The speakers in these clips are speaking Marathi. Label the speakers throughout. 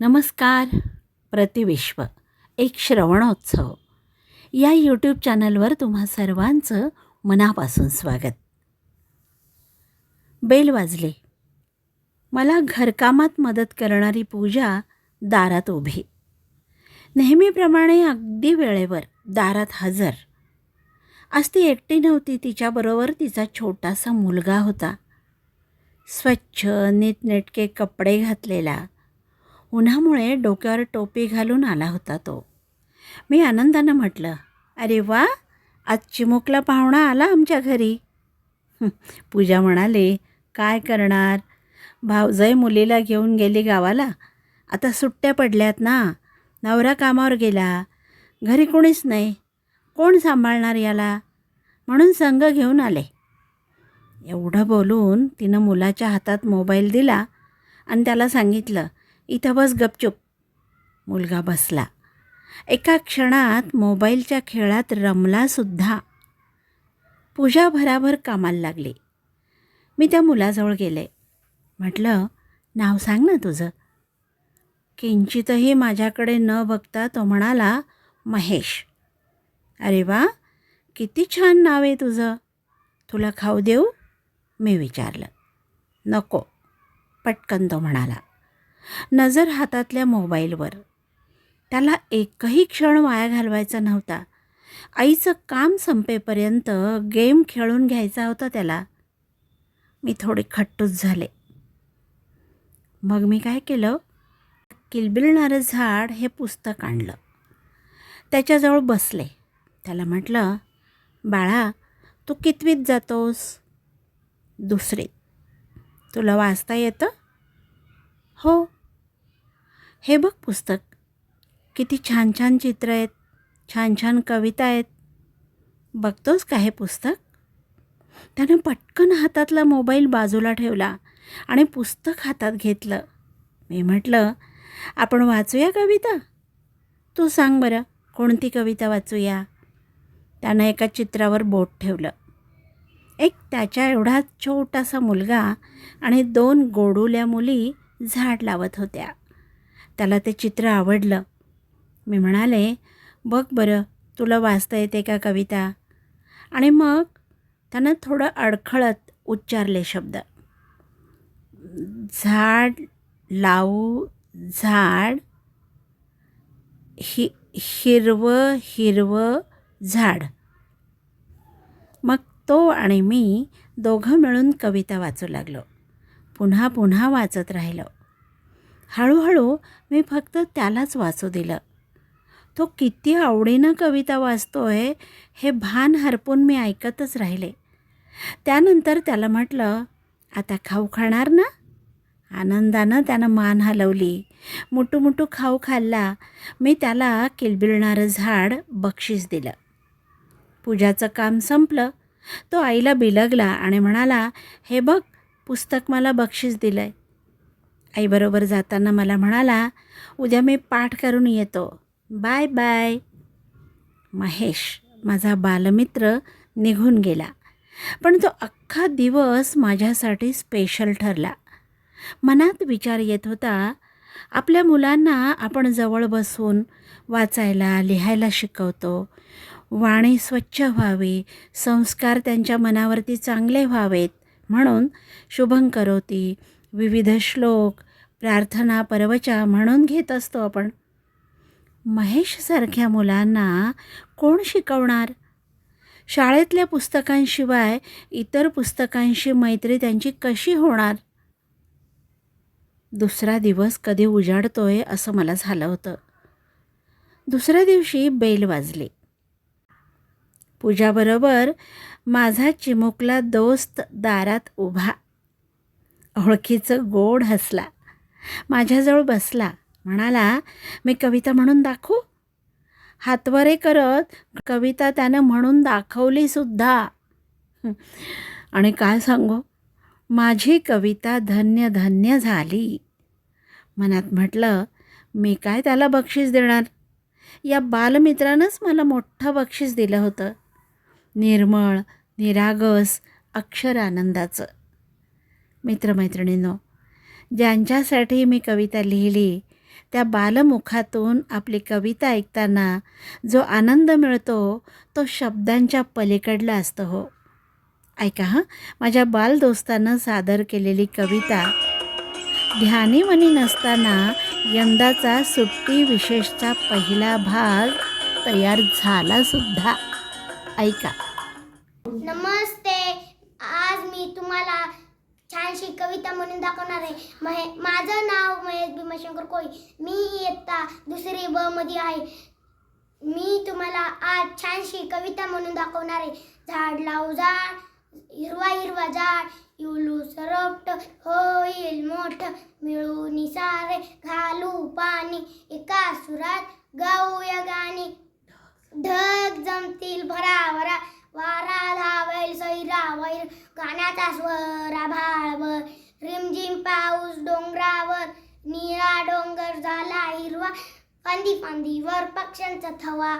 Speaker 1: नमस्कार प्रतिविश्व एक श्रवणोत्सव. या यूट्यूब चॅनलवर तुम्हा सर्वांचं मनापासून स्वागत. बेल वाजले. मला घरकामात मदत करणारी पूजा दारात उभी. नेहमीप्रमाणे अगदी वेळेवर दारात हजर. आज ती एकटी नव्हती तिच्याबरोबर तिचा छोटासा मुलगा होता. स्वच्छ नीटनेटके कपडे घातलेला उन्हामुळे डोक्यावर टोपी घालून आला होता तो. मी आनंदानं म्हटलं अरे वा आज चिमुकला पाहुणा आला आमच्या घरी. पूजा म्हणाले काय करणार? भावजय मुलीला घेऊन गेली गावाला. आता सुट्ट्या पडल्यात ना. नवरा कामावर गेला. घरी कोणीच नाही. कोण सांभाळणार याला? म्हणून संघ घेऊन आले. एवढं बोलून तिनं मुलाच्या हातात मोबाईल दिला आणि त्याला सांगितलं इथं बस गपचूप. मुलगा बसला. एका क्षणात मोबाईलच्या खेळात रमलासुद्धा पूजा भराभर कामाला लागली. मी त्या मुलाजवळ गेले. म्हटलं नाव सांग ना तुझं. किंचितही माझ्याकडे न बघता तो म्हणाला महेश. अरे वा किती छान नाव आहे तुझं. तुला खाऊ देऊ? मी विचारलं. नको. पटकन तो म्हणाला. नजर हातातल्या मोबाईलवर. त्याला एकही क्षण वाया घालवायचा नव्हता. आईचं काम संपेपर्यंत गेम खेळून घ्यायचा होता त्याला. मी थोडे खट्टूच झाले. मग मी काय केलं? किलबिलणारं झाड हे पुस्तक आणलं. त्याच्याजवळ बसले. त्याला म्हटलं बाळा तू कितवीत जातोस? दुसरीत. तुला वाचता येतं? हो. हे बघ पुस्तक. किती छान छान चित्र आहेत छान छान कविता आहेत. बघतोस का हे पुस्तक? त्यानं पटकन हातातला मोबाईल बाजूला ठेवला आणि पुस्तक हातात घेतलं. मी म्हटलं आपण वाचूया कविता? तू सांग बरं कोणती कविता वाचूया? त्यानं एका चित्रावर बोट ठेवलं. एक त्याच्या एवढा छोटासा मुलगा आणि दोन गोडुल्या मुली झाड लावत होत्या. त्याला ते चित्र आवडलं. मी म्हणाले बघ बरं तुला वाचता येते का कविता? आणि मग त्यानं थोडं अडखळत उच्चारले शब्द. झाड लावू झाड हि हिरवं हिरवं झाड. मग तो आणि मी दोघं मिळून कविता वाचू लागलो. पुन्हा पुन्हा वाचत राहिलो. हळूहळू मी फक्त त्यालाच वाचू दिलं. तो किती आवडीनं कविता वाचतो आहे हे भान हरपून मी ऐकतच राहिले. त्यानंतर त्याला म्हटलं आता खाऊ खाणार ना? आनंदानं त्यानं मान हलवली. मुटू मुटू खाऊ खाल्ला. मी त्याला किलबिळणारं झाड बक्षीस दिलं. पूजाचं काम संपलं. तो आईला बिलगला आणि म्हणाला हे बघ पुस्तक मला बक्षीस दिलं आहे आईबरोबर जाताना मला म्हणाला उद्या मी पाठ करून येतो. Bye bye. महेश माझा बालमित्र निघून गेला. पण तो अख्खा दिवस माझ्यासाठी स्पेशल ठरला. मनात विचार येत होता आपल्या मुलांना आपण जवळ बसून वाचायला लिहायला शिकवतो. वाणी स्वच्छ व्हावी संस्कार त्यांच्या मनावरती चांगले व्हावेत. म्हणून शुभं करोती विविध श्लोक प्रार्थना परवचा म्हणून घेत असतो आपण. महेशसारख्या मुलांना कोण शिकवणार? शाळेतल्या पुस्तकांशिवाय इतर पुस्तकांशी मैत्री त्यांची कशी होणार? दुसरा दिवस कधी उजाडतोय असं मला झालं होतं. दुसऱ्या दिवशी बेल वाजली. पूजाबरोबर माझा चिमुकला दोस्त दारात उभा ओळखीचं गोड हसला. माझ्याजवळ बसला. म्हणाला मी कविता म्हणून दाखवू? हातवरे करत कविता त्यानं म्हणून दाखवलीसुद्धा आणि काय सांगू? माझी कविता धन्य धन्य झाली. मनात म्हटलं मी काय त्याला बक्षीस देणार? या बालमित्रानंच मला मोठं बक्षीस दिलं होतं. निर्मळ निरागस अक्षर आनंदाचं मित्रमैत्रिणींनो ज्यांच्यासाठी मी कविता लिहिली त्या बालमुखातून आपली कविता ऐकताना जो आनंद मिळतो तो शब्दांच्या पलीकडला असतो हो. ऐका हां माझ्या बालदोस्तानं सादर केलेली कविता. ध्यानी मनी नसताना यंदाचा सुट्टी विशेषचा पहिला भाग तयार झाला सुद्धा. ऐका.
Speaker 2: नमस्ते आज मी तुम्हाला छानशी कविता म्हणून दाखवणार आहे. महे माझं नाव महेश भीमाशंकर कोळी. मी इयत्ता दुसरी ब मध्ये आहे. मी तुम्हाला आज छानशी कविता म्हणून दाखवणार आहे. झाड लावू झाड हिरवा हिरवा झाड इवलू सरपट होईल मोठ मिळून सारे घालू पाणी एका सुरात गाऊया गाणी. ढग जमतील भराभरा वारा धावेल सैरा वैर गाण्याचा स्वर आभाळवर रिमझिम पाऊस डोंगरावर निळा डोंगर झाला हिरवा. फांदी फांदीवर पक्ष्यांचा थवा.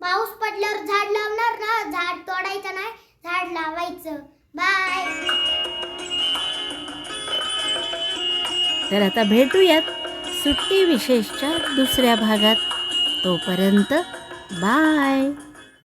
Speaker 2: पाऊस पडल्यावर झाड लावणार ना? झाड तोडायचं नाही झाड लावायचं. बाय.
Speaker 1: तर आता भेटूयात सुट्टी विशेषच्या दुसऱ्या भागात. तोपर्यंत बाय.